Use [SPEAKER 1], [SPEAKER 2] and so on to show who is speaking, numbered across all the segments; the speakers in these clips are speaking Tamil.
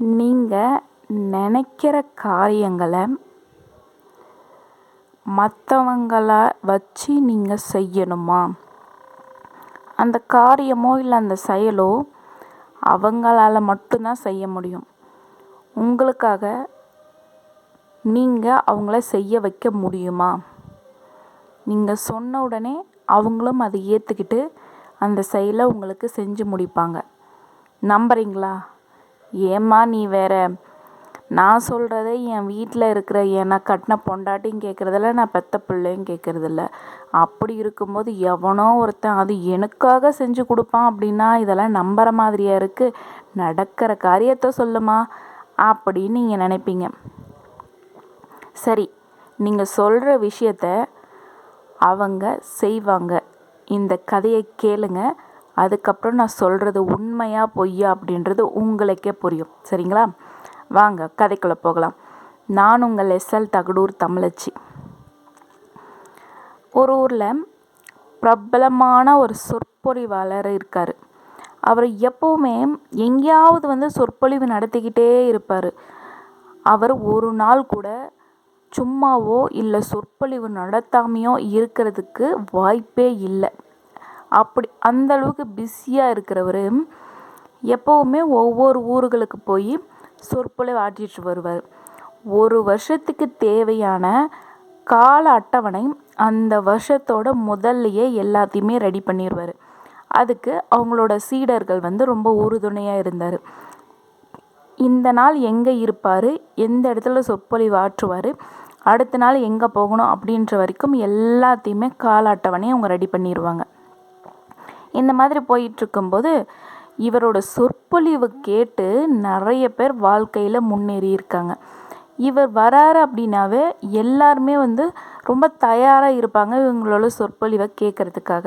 [SPEAKER 1] நீங்கள் நினைக்கிற காரியங்களை மற்றவங்கள வச்சு நீங்கள் செய்யணுமா? அந்த காரியமோ இல்லை அந்த செயலோ அவங்களால மட்டும்தான் செய்ய முடியும். உங்களுக்காக நீங்கள் அவங்கள செய்ய வைக்க முடியுமா? நீங்கள் சொன்ன உடனே அவங்களும் அதை ஏற்றுக்கிட்டு அந்த செயலை உங்களுக்கு செஞ்சு முடிப்பாங்க. நம்புறீங்களா? ஏம்மா நீ வேற? நான் சொல்கிறத என் வீட்டில் இருக்கிற என்னை கட்டின பொண்டாட்டியும் கேட்குறதில்ல நான் பெத்த பிள்ளையும் கேட்குறதில்ல அப்படி இருக்கும்போது எவனோ ஒருத்தன் அது எனக்காக செஞ்சு கொடுப்பான் அப்படின்னா இதெல்லாம் நம்புகிற மாதிரியா இருக்குது நடக்கிற காரியத்தை சொல்லுமா? அப்படின்னு நீங்கள் நினைப்பீங்க. சரி நீங்கள் சொல்கிற விஷயத்த அவங்க செய்வாங்க. இந்த கதையை கேளுங்கள் அதுக்கப்புறம் நான் சொல்கிறது உண்மையா பொய்யா அப்படின்றது உங்களுக்கே புரியும். சரிங்களா? வாங்க கதைக்குள்ளே போகலாம். நான் உங்கள் எஸ்எல் தகடூர் தமிழச்சி. ஒரு ஊரில் பிரபலமான ஒரு சொற்பொழிவாளர் இருக்கார். அவர் எப்போவுமே எங்கேயாவது வந்து சொற்பொழிவு நடத்திக்கிட்டே இருப்பார். அவர் ஒரு நாள் கூட சும்மாவோ இல்லை சொற்பொழிவு நடத்தாமையோ இருக்கிறதுக்கு வாய்ப்பே இல்லை. அப்படி அந்த அளவுக்கு பிஸியாக இருக்கிறவர் எப்போவுமே ஒவ்வொரு ஊர்களுக்கு போய் சொற்பொழிவு ஆற்றிட்டு வருவார். ஒரு வருஷத்துக்கு தேவையான கால அட்டவணை அந்த வருஷத்தோட முதல்லையே எல்லாத்தையுமே ரெடி பண்ணிடுவார் அதுக்கு அவங்களோட சீடர்கள் வந்து ரொம்ப உறுதுணையாக இருந்தார். இந்த நாள் எங்கே இருப்பார்? எந்த இடத்துல சொற்பொழிவு ஆற்றுவார்? அடுத்த நாள் எங்கே போகணும்? அப்படின்ற வரைக்கும் எல்லாத்தையுமே கால அட்டவணையை அவங்க ரெடி பண்ணிடுவாங்க இந்த மாதிரி போயிட்டுருக்கும்போது இவரோட சொற்பொழிவு கேட்டு நிறைய பேர் வாழ்க்கையில் முன்னேறி இருக்காங்க இவர் வராரு அப்படின்னாவே எல்லாருமே வந்து ரொம்ப தயாராக இருப்பாங்க இவங்களோட சொற்பொழிவை கேட்குறதுக்காக.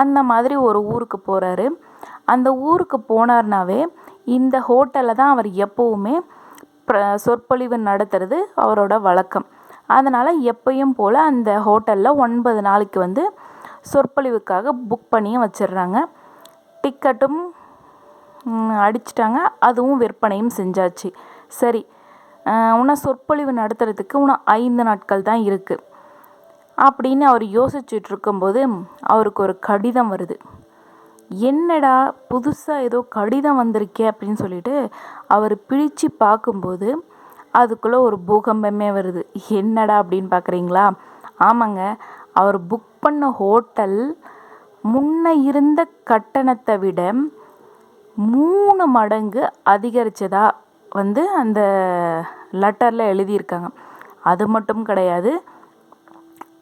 [SPEAKER 1] அந்த மாதிரி ஒரு ஊருக்கு போகிறாரு அந்த ஊருக்கு போனார்னாவே இந்த ஹோட்டலில் தான் அவர் எப்போவுமே சொற்பொழிவு நடத்துறது அவரோட வழக்கம். அதனால் எப்பயும் போல் அந்த ஹோட்டலில் ஒன்பது நாளைக்கு வந்து சொற்பொழிவுக்காக புக் பண்ணியும் வச்சிடுறாங்க. டிக்கெட்டும் அடிச்சிட்டாங்க. அதுவும் விற்பனையும் செஞ்சாச்சு. சரி இன்னும் சொற்பொழிவு நடத்துறதுக்கு இன்னும் ஐந்து நாட்கள் தான் இருக்குது அப்படின்னு அவர் யோசிச்சுட்டு இருக்கும்போது அவருக்கு ஒரு கடிதம் வருது. என்னடா புதுசாக ஏதோ கடிதம் வந்திருக்கே அப்படின்னு சொல்லிட்டு அவர் பிரித்து பார்க்கும்போது அதுக்குள்ளே ஒரு பூகம்பமே வருது. என்னடா அப்படின்னு பார்க்குறீங்களா ஆமாங்க அவர் புக் பண்ண ஹோட்டல் முன்ன இருந்த கட்டணத்தை விட மூணு மடங்கு அதிகரித்ததா வந்து அந்த லெட்டரில் எழுதியிருக்காங்க. அது மட்டும் கிடையாது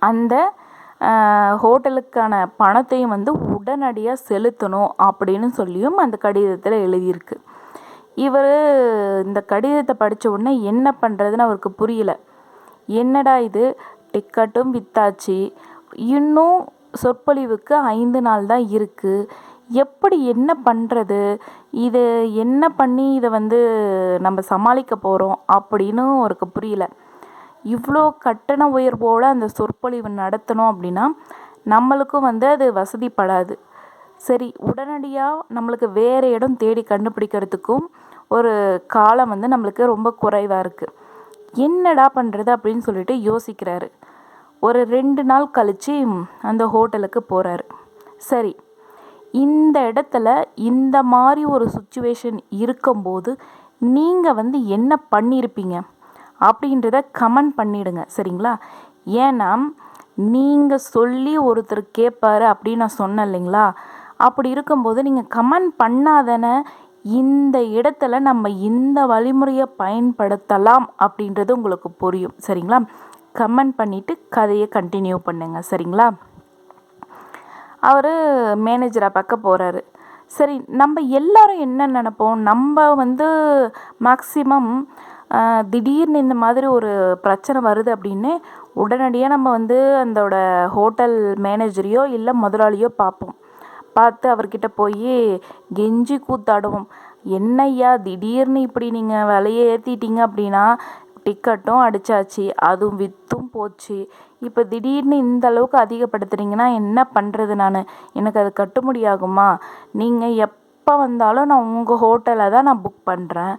[SPEAKER 1] அந்த ஹோட்டலுக்கான பணத்தையும் வந்து உடனடியாக செலுத்தணும் அப்படின்னு சொல்லியும் அந்த கடிதத்தில் எழுதியிருக்கு. இவர் இந்த கடிதத்தை படித்த உடனே என்ன பண்ணுறதுன்னு அவருக்கு புரியல. என்னடா இது? டிக்கெட்டும் வித்தாச்சு. இன்னும் சொற்பொழிவுக்கு ஐந்து நாள் தான் இருக்குது எப்படி என்ன பண்ணுறது இது என்ன பண்ணி இதை வந்து நம்ம சமாளிக்க போகிறோம் அப்படின்னு அவருக்கு புரியல. இவ்வளோ கட்டண உயர்வோடு அந்த சொற்பொழிவு நடத்தணும் அப்படின்னா நம்மளுக்கும் வந்து அது வசதிப்படாது. சரி உடனடியாக நம்மளுக்கு வேறு இடம் தேடி கண்டுபிடிக்கிறதுக்கும் ஒரு காலம் வந்து நம்மளுக்கு ரொம்ப குறைவாக இருக்குது என்னடா பண்ணுறது அப்படின்னு சொல்லிட்டு யோசிக்கிறாரு. ஒரு ரெண்டு நாள் கழித்து அந்த ஹோட்டலுக்கு போகிறாரு சரி இந்த இடத்துல இந்த மாதிரி ஒரு சுச்சுவேஷன் இருக்கும்போது நீங்கள் வந்து என்ன பண்ணியிருப்பீங்க அப்படின்றத கமெண்ட் பண்ணிவிடுங்க சரிங்களா? ஏன்னா நீங்கள் சொல்லி ஒருத்தர் கேட்பாரு அப்படின்னு நான் சொன்னேன் இல்லைங்களா? அப்படி இருக்கும்போது நீங்கள் கமெண்ட் பண்ணாதானே இந்த இடத்துல நம்ம இந்த வழிமுறையை பயன்படுத்தலாம் அப்படின்றது உங்களுக்கு புரியும். சரிங்களா? கமெண்ட் பண்ணிவிட்டு கதையை கண்டினியூ பண்ணுங்கள் சரிங்களா? அவர் மேனேஜரை பார்க்க போகிறாரு சரி நம்ம எல்லாரும் என்ன நினப்போம்? நம்ம வந்து மேக்ஸிமம் திடீர்னு இந்த மாதிரி ஒரு பிரச்சனை வருது அப்படின்னு உடனடியாக நம்ம வந்து அந்தோட ஹோட்டல் மேனேஜரையோ இல்லை முதலாளியோ பார்ப்போம். பார்த்து அவர்கிட்ட போய் கெஞ்சி கூத்தாடுவோம். என்னய்யா திடீர்னு இப்படி நீங்கள் விலையை ஏற்றிட்டீங்க அப்படின்னா டிக்கெட்டும் அடித்தாச்சு அதுவும் விற்றும் போச்சு. இப்போ திடீர்னு இந்த அளவுக்கு அதிகப்படுத்துறீங்கன்னா என்ன பண்ணுறது நான்? எனக்கு அது கட்டுமுடியாகுமா? நீங்கள் எப்போ வந்தாலும் நான் உங்கள் ஹோட்டலில் தான் நான் புக் பண்ணுறேன்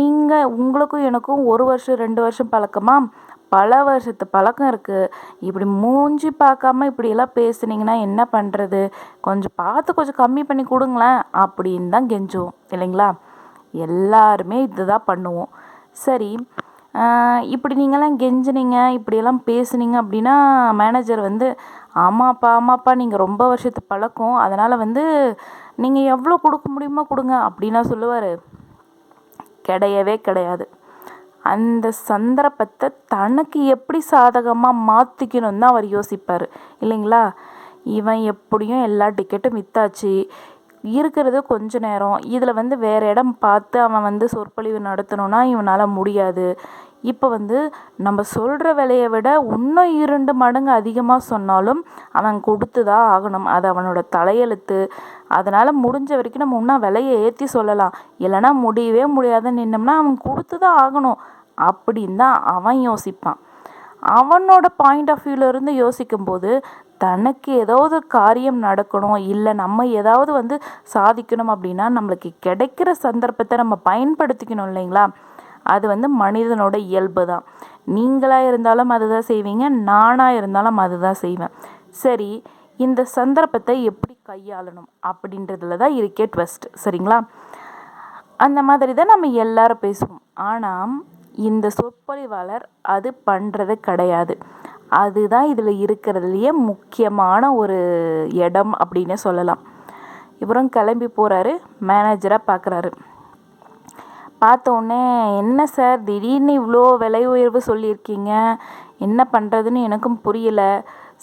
[SPEAKER 1] நீங்கள் உங்களுக்கும் எனக்கும் ஒரு வருஷம் ரெண்டு வருஷம் பழக்கமாக பல வருஷத்து பழக்கம் இருக்குது இப்படி மூஞ்சி பார்க்காம இப்படியெல்லாம் பேசுனீங்கன்னா என்ன பண்ணுறது கொஞ்சம் பார்த்து கொஞ்சம் கம்மி பண்ணி கொடுங்களேன் அப்படின்னு தான் கெஞ்சுவோம் இல்லைங்களா? எல்லாருமே இதுதான் பண்ணுவோம். சரி இப்படி நீங்களாம் கெஞ்சுனீங்க இப்படியெல்லாம் பேசுனீங்க அப்படின்னா மேனேஜர் வந்து ஆமாப்பா ஆமாப்பா நீங்கள் ரொம்ப வருஷத்து பழக்கம். அதனால் வந்து நீங்கள் எவ்வளோ கொடுக்க முடியுமோ கொடுங்க அப்படின்னா சொல்லுவார். கிடையவே கிடையாது. அந்த சந்தர்ப்பத்தை தனக்கு எப்படி சாதகமாக மாற்றிக்கணும்னு தான் அவர் யோசிப்பார். இல்லைங்களா? இவன் எப்படியும் எல்லா டிக்கெட்டும் விற்றாச்சு இருக்கிறது கொஞ்ச நேரம். இதில் வந்து வேறு இடம் பார்த்து அவன் வந்து சொற்பொழிவு நடத்தணும்னா இவனால் முடியாது. இப்போ வந்து நம்ம சொல்கிற விலையை விட இன்னும் இரண்டு மடங்கு அதிகமாக சொன்னாலும் அவன் கொடுத்து தான் ஆகணும். அது அவனோட தலையெழுத்து. அதனால் முடிஞ்ச வரைக்கும் நம்ம இன்னும் விலையை ஏற்றி சொல்லலாம். இல்லைன்னா முடியவே முடியாதுன்னு நின்னோம்னா அவன் கொடுத்து தான் ஆகணும். அப்படின்னு தான் அவன் யோசிப்பான். அவனோட பாயிண்ட் ஆஃப் வியூவிலேருந்து யோசிக்கும்போது தனக்கு ஏதாவது காரியம் நடக்கணும். இல்லை நம்ம ஏதாவது வந்து சாதிக்கணும் அப்படின்னா நம்மளுக்கு கிடைக்கிற சந்தர்ப்பத்தை நம்ம பயன்படுத்திக்கணும் இல்லைங்களா? அது வந்து மனிதனோட இயல்பு தான். நீங்களாக இருந்தாலும் அதுதான் செய்வீங்க நானாக இருந்தாலும் அதுதான் செய்வேன். சரி இந்த சந்தர்ப்பத்தை எப்படி கையாளணும் அப்படின்றதுல தான் இருக்கே ட்வெஸ்ட் சரிங்களா? அந்த மாதிரி தான் நம்ம எல்லாரும் பேசுவோம். ஆனால் இந்த சொற்பொழிவாளர் அது பண்ணுறது கிடையாது. அதுதான் இதில் இருக்கிறதுலையே முக்கியமான ஒரு இடம் அப்படின்னு சொல்லலாம். இவரும் கிளம்பி போகிறாரு மேனேஜராக பார்க்குறாரு பார்த்த உடனே என்ன சார்? திடீர்னு இவ்வளோ விலை உயர்வு சொல்லியிருக்கீங்க? என்ன பண்ணுறதுன்னு எனக்கும் புரியலை.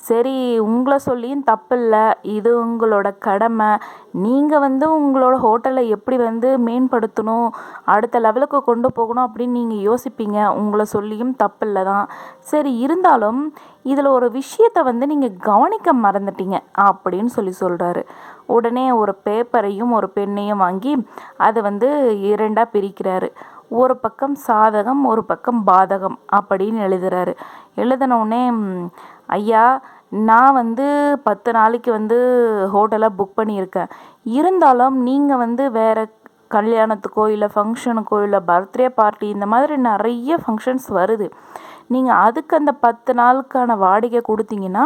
[SPEAKER 1] சரி உங்களை சொல்லியும் தப்பில்லை. இது உங்களோட கடமை. நீங்கள் வந்து உங்களோட ஹோட்டலை எப்படி வந்து மேம்படுத்தணும் அடுத்த லெவலுக்கு கொண்டு போகணும் அப்படின்னு நீங்கள் யோசிப்பீங்க. உங்களை சொல்லியும் தப்பில்லை தான். சரி இருந்தாலும் இதில் ஒரு விஷயத்தை வந்து நீங்கள் கவனிக்க மறந்துட்டீங்க அப்படின்னு சொல்லி சொல்கிறாரு உடனே ஒரு பேப்பரையும் ஒரு பெண்ணையும் வாங்கி அதை வந்து இரண்டாக பிரிக்கிறாரு. ஒரு பக்கம் சாதகம் ஒரு பக்கம் பாதகம் அப்படின்னு எழுதுறாரு. எழுதினவுடனே ஐயா நான் வந்து பத்து நாளைக்கு வந்து ஹோட்டலை புக் பண்ணியிருக்கேன். இருந்தாலும் நீங்கள் வந்து வேறு கல்யாணத்துக்கோ இல்லை ஃபங்க்ஷனுக்கோ இல்லை பர்த்டே பார்ட்டி இந்த மாதிரி நிறைய ஃபங்க்ஷன்ஸ் வருது. நீங்கள் அதுக்கு அந்த பத்து நாளுக்கான வாடகை கொடுத்தீங்கன்னா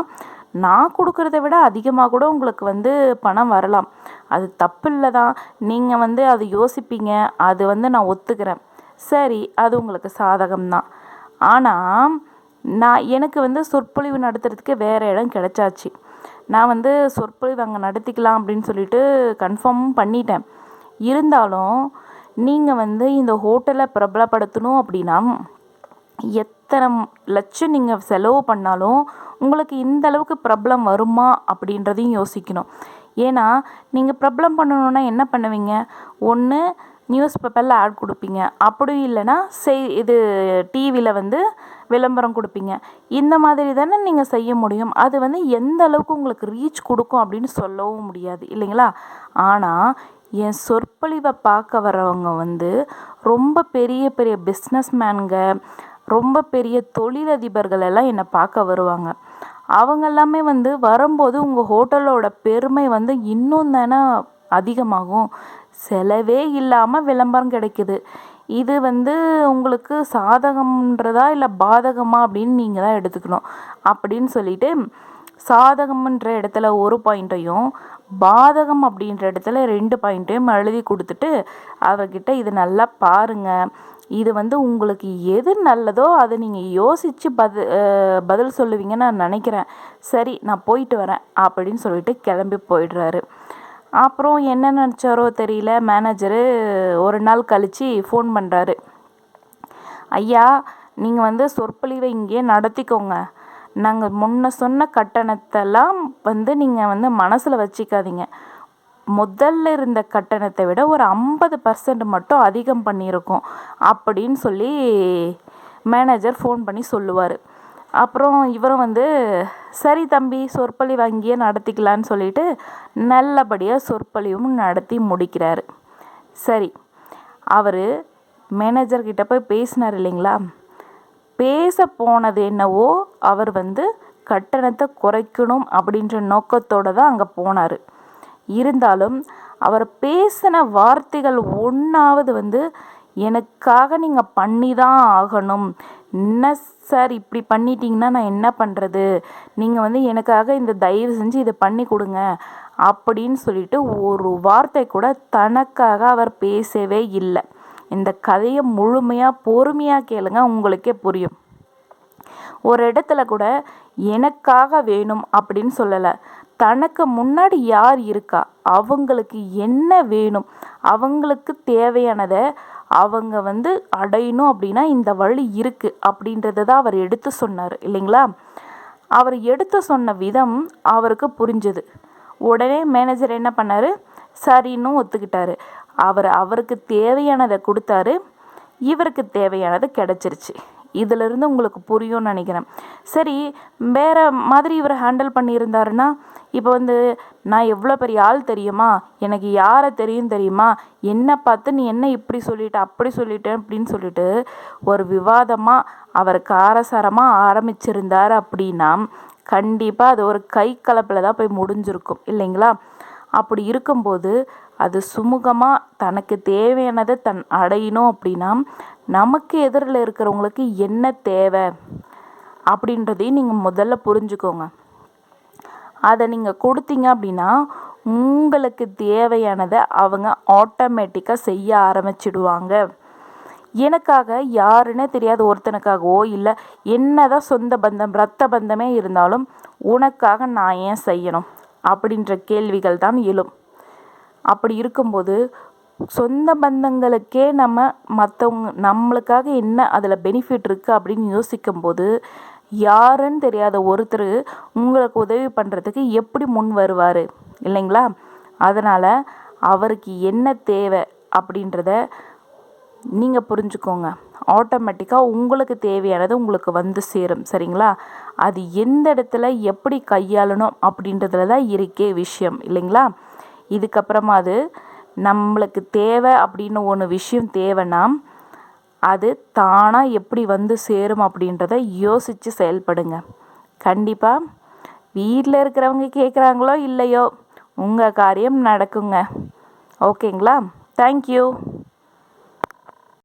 [SPEAKER 1] நான் கொடுக்குறத விட அதிகமாக கூட உங்களுக்கு வந்து பணம் வரலாம். அது தப்பு இல்லை தான். நீங்கள் வந்து அது யோசிப்பீங்க. அது வந்து நான் ஒத்துக்கிறேன். சரி அது உங்களுக்கு சாதகம்தான். ஆனால் நான் எனக்கு வந்து சொற்பொழிவு நடத்துறதுக்கு வேறு இடம் கிடச்சாச்சு. நான் வந்து சொற்பொழிவு அங்கே நடத்திக்கலாம் அப்படின்னு சொல்லிட்டு கன்ஃபார்மும் பண்ணிட்டேன். இருந்தாலும் நீங்கள் வந்து இந்த ஹோட்டலை பிரபலப்படுத்தணும் அப்படின்னா எத்தனை லட்சம் நீங்கள் செலவு பண்ணாலும் உங்களுக்கு இந்த அளவுக்கு பிரபலம் வருமா அப்படின்றதையும் யோசிக்கணும். ஏன்னா நீங்கள் பிரபலம் பண்ணணுன்னா என்ன பண்ணுவீங்க? ஒன்று நியூஸ் பேப்பரில் ஆட் கொடுப்பீங்க. அப்படி இல்லைன்னா செய் இது டிவியில் வந்து விளம்பரம் கொடுப்பீங்க. இந்த மாதிரி தானே நீங்கள் செய்ய முடியும். அது வந்து எந்த அளவுக்கு உங்களுக்கு ரீச் கொடுக்கும் அப்படின்னு சொல்லவும் முடியாது. இல்லைங்களா? ஆனால் என் சொற்பொழிவை பார்க்க வரவங்க வந்து ரொம்ப பெரிய பெரிய பிஸ்னஸ்மேனுங்க ரொம்ப பெரிய தொழிலதிபர்கள் எல்லாம் என்னை பார்க்க வருவாங்க. அவங்க எல்லாமே வந்து வரும்போது உங்கள் ஹோட்டலோட பெருமை வந்து இன்னும் தானே அதிகமாகும். செலவே இல்லாமல் விளம்பரம் கிடைக்குது. இது வந்து உங்களுக்கு சாதகம்ன்றதா இல்லை பாதகமா அப்படின்னு நீங்கள் தான் எடுத்துக்கணும். அப்படின்னு சொல்லிட்டு சாதகம்ன்ற இடத்துல ஒரு பாயிண்ட்டையும் பாதகம் அப்படின்ற இடத்துல ரெண்டு பாயிண்ட்டையும் எழுதி கொடுத்துட்டு அவர்கிட்ட இது நல்லா பாருங்கள் இது வந்து உங்களுக்கு எது நல்லதோ அதை நீங்கள் யோசித்து பதில் பதில் சொல்லுவீங்கன்னு நான் நினைக்கிறேன். சரி நான் போயிட்டு வரேன் அப்படின்னு சொல்லிட்டு கிளம்பி போயிடுறாரு. அப்புறம் என்ன நினச்சாரோ தெரியல. மேனேஜரு ஒரு நாள் கழித்து ஃபோன் பண்ணுறாரு ஐயா நீங்கள் வந்து சொற்பொழிவை இங்கேயே நடத்திக்கோங்க. நாங்கள் முன்ன சொன்ன கட்டணத்தெல்லாம் வந்து நீங்கள் வந்து மனசில் வச்சுக்காதீங்க. முதல்ல இருந்த கட்டணத்தை விட ஒரு ஐம்பது பர்சன்ட் மட்டும் அதிகம் பண்ணியிருக்கோம். அப்படின்னு சொல்லி மேனேஜர் ஃபோன் பண்ணி சொல்லுவார். அப்புறம் இவரும் வந்து சரி தம்பி சொற்பொழிவு அங்கேயே நடத்திக்கலான்னு சொல்லிட்டு நல்லபடியாக சொற்பொழிவும் நடத்தி முடிக்கிறாரு. சரி அவர் மேனேஜர்கிட்ட போய் பேசினார் இல்லைங்களா? பேச போனது என்னவோ அவர் வந்து கட்டணத்தை குறைக்கணும் அப்படின்ற நோக்கத்தோடு தான் அங்கே போனார். இருந்தாலும் அவர் பேசின வார்த்தைகள் ஒன்றாவது வந்து எனக்காக நீங்கள் பண்ணி தான் ஆகணும். என்ன சார் இப்படி பண்ணிட்டீங்கன்னா நான் என்ன பண்ணுறது நீங்கள் வந்து எனக்காக இந்த தயவு செஞ்சு இதை பண்ணி கொடுங்க அப்படின்னு சொல்லிட்டு ஒரு வார்த்தை கூட தனக்காக அவர் பேசவே இல்லை. இந்த கதையை முழுமையாக பொறுமையாக கேளுங்க உங்களுக்கே புரியும். ஒரு இடத்துல கூட எனக்காக வேணும் அப்படின்னு சொல்லலை. தனக்கு முன்னாடி யார் இருக்கா? அவங்களுக்கு என்ன வேணும்? அவங்களுக்கு தேவையானதை அவங்க வந்து அடையணும் அப்படின்னா இந்த வழி இருக்குது அப்படின்றத தான் அவர் எடுத்து சொன்னார் இல்லைங்களா? அவர் எடுத்து சொன்ன விதம் அவருக்கு புரிஞ்சுது. உடனே மேனேஜர் என்ன பண்ணார்? சரின்னு ஒத்துக்கிட்டாரு. அவர் அவருக்கு தேவையானதை கொடுத்தாரு. இவருக்கு தேவையானது கிடச்சிருச்சு. இதிலிருந்து உங்களுக்கு புரியும்னு நினைக்கிறேன். சரி வேறு மாதிரி இவர் ஹேண்டில் பண்ணியிருந்தாருன்னா இப்போ வந்து நான் எவ்வளோ பெரிய ஆள் தெரியுமா? எனக்கு யாரை தெரியும் தெரியுமா? என்னை பார்த்து நீ என்ன இப்படி சொல்லிட்ட அப்படி சொல்லிட்டேன் அப்படின்னு சொல்லிட்டு ஒரு விவாதமாக அவர் காரசாரமாக ஆரம்பிச்சிருந்தார் அப்படின்னா கண்டிப்பாக அது ஒரு கை கலப்பில் தான் போய் முடிஞ்சிருக்கும் இல்லைங்களா? அப்படி இருக்கும்போது அது சுமூகமாக தனக்கு தேவையானதை தன் அடையணும் அப்படின்னா நமக்கு எதிரில் இருக்கிறவங்களுக்கு என்ன தேவை அப்படின்றதையும் நீங்கள் முதல்ல புரிஞ்சுக்கோங்க. அதை நீங்கள் கொடுத்தீங்க அப்படின்னா உங்களுக்கு தேவையானதை அவங்க ஆட்டோமேட்டிக்காக செய்ய ஆரம்பிச்சிடுவாங்க. எனக்காக யாருன்னே தெரியாது ஒருத்தனுக்காகவோ இல்லை என்ன தான் சொந்த பந்தம் ரத்த பந்தமே இருந்தாலும் உனக்காக நான் ஏன் செய்யணும் அப்படின்ற கேள்விகள் தான் எழும். அப்படி இருக்கும்போது சொந்த பந்தங்களுக்கே நம்ம மற்றவங்க நம்மளுக்காக என்ன அதில் பெனிஃபிட் இருக்குது அப்படின்னு யோசிக்கும்போது யாருன்னு தெரியாத ஒருத்தர் உங்களுக்கு உதவி பண்ணுறதுக்கு எப்படி முன் வருவார்? இல்லைங்களா? அதனால் அவருக்கு என்ன தேவை அப்படின்றத நீங்கள் புரிஞ்சுக்கோங்க. ஆட்டோமேட்டிக்காக உங்களுக்கு தேவையானது உங்களுக்கு வந்து சேரும் சரிங்களா? அது எந்த இடத்துல எப்படி கையாளணும் அப்படின்றதுல தான் இருக்கே விஷயம் இல்லைங்களா? இதுக்கப்புறமா அது நம்மளுக்கு தேவை அப்படின்னு ஒன்று விஷயம் தேவைன்னா அது தானாக எப்படி வந்து சேரும் அப்படின்றத யோசித்து செயல்படுங்க. கண்டிப்பாக வீட்டில் இருக்கிறவங்க கேட்குறாங்களோ இல்லையோ உங்கள் காரியம் நடக்குங்க. ஓகேங்களா? தேங்க்யூ